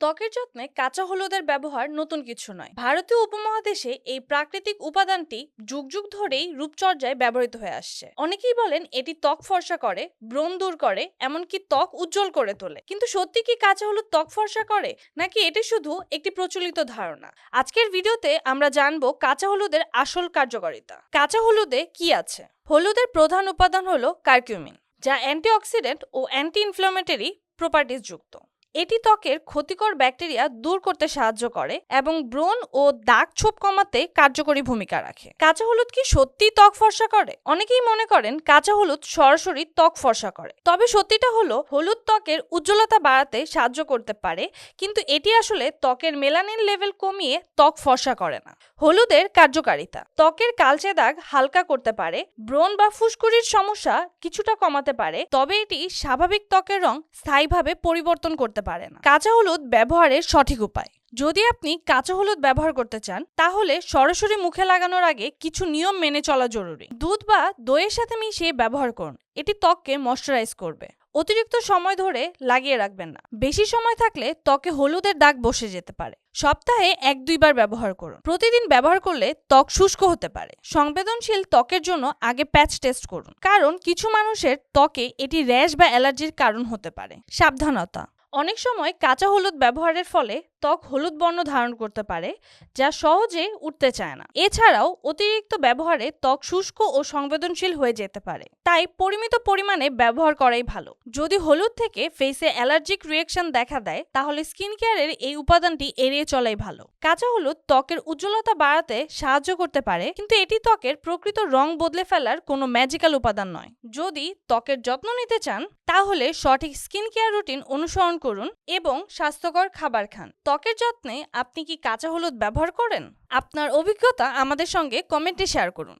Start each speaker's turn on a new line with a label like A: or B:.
A: ত্বকের যত্নে কাঁচা হলুদের ব্যবহার নতুন কিছু নয়। ভারতীয় উপমহাদেশে এই প্রাকৃতিক উপাদানটি যুগ যুগ ধরেই রূপচর্যায় ব্যবহৃত হয়ে আসছে। অনেকেই বলেন এটি ত্বক ফর্সা করে, ব্রণ দূর করে, এমনকি ত্বক উজ্জ্বল করে তোলে। কিন্তু সত্যি কি কাঁচা হলুদ ত্বক ফর্সা করে, নাকি এটি শুধু একটি প্রচলিত ধারণা? আজকের ভিডিওতে আমরা জানব কাঁচা হলুদের আসল কার্যকারিতা। কাঁচা হলুদে কি আছে? হলুদের প্রধান উপাদান হলো কার্কিউমিন, যা অ্যান্টিঅক্সিডেন্ট ও অ্যান্টি ইনফ্লামেটরি প্রপার্টিজ যুক্ত। এটি ত্বকের ক্ষতিকর ব্যাকটেরিয়া দূর করতে সাহায্য করে এবং ব্রণ ও দাগ ছোপ কমাতে কার্যকরী ভূমিকা রাখে। কাঁচা হলুদ কি সত্যি ত্বক ফর্সা করে? অনেকেই মনে করেন কাঁচা হলুদ সরাসরি ত্বক ফর্সা করে। তবে সত্যিটা হলো, হলুদ ত্বকের উজ্জ্বলতা বাড়াতে সাহায্য করতে পারে, কিন্তু এটি আসলে ত্বকের মেলানিন লেভেল কমিয়ে ত্বক ফর্সা করে না। হলুদের কার্যকারিতা। ত্বকের কালচে দাগ হালকা করতে পারে, ব্রণ বা ফুসকুড়ির সমস্যা কিছুটা কমাতে পারে, তবে এটি স্বাভাবিক ত্বকের রং স্থায়ীভাবে পরিবর্তন করতে পারে না। কাঁচা হলুদ ব্যবহারের সঠিক উপায়। যদি আপনি কাঁচা হলুদ ব্যবহার করতে চান, তাহলে সরাসরি মুখে লাগানোর আগে কিছু নিয়ম মেনে চলা জরুরি। দুধ বা দইয়ের সাথে মিশিয়ে ব্যবহার করুন। এটি ত্বককে ময়শ্চারাইজ করবে। অতিরিক্ত সময় ধরে লাগিয়ে রাখবেন না। বেশি সময় থাকলে ত্বকে হলুদের দাগ বসে যেতে পারে। সপ্তাহে এক দুইবার ব্যবহার করুন। প্রতিদিন ব্যবহার করলে ত্বক শুষ্ক হতে পারে। সংবেদনশীল ত্বকের জন্য আগে প্যাচ টেস্ট করুন। কারণ কিছু মানুষের ত্বকে এটি র্যাশ বা অ্যালার্জির কারণ হতে পারে। সাবধানতা। অনেক সময় কাঁচা হলুদ ব্যবহারের ফলে ত্বক হলুদ বর্ণ ধারণ করতে পারে, যা সহজে উঠতে চায় না। এছাড়াও, অতিরিক্ত ব্যবহারে ত্বক শুষ্ক ও সংবেদনশীল হয়ে যেতে পারে। তাই পরিমিত পরিমাণে ব্যবহার করাই ভালো। যদি হলুদ থেকে ফেসে অ্যালার্জিক রিয়েকশন দেখা দেয়, তাহলে স্কিন কেয়ারের এই উপাদানটি এড়িয়ে চলাই ভালো। কাঁচা হলুদ ত্বকের উজ্জ্বলতা বাড়াতে সাহায্য করতে পারে, কিন্তু এটি ত্বকের প্রকৃত রং বদলে ফেলার কোনো ম্যাজিক্যাল উপাদান নয়। যদি ত্বকের যত্ন নিতে চান, তাহলে সঠিক স্কিন কেয়ার রুটিন অনুসরণ করুন এবং স্বাস্থ্যকর খাবার খান। ত্বকের যত্নে আপনি কি কাঁচা হলুদ ব্যবহার করেন? আপনার অভিজ্ঞতা আমাদের সঙ্গে কমেন্টে শেয়ার করুন।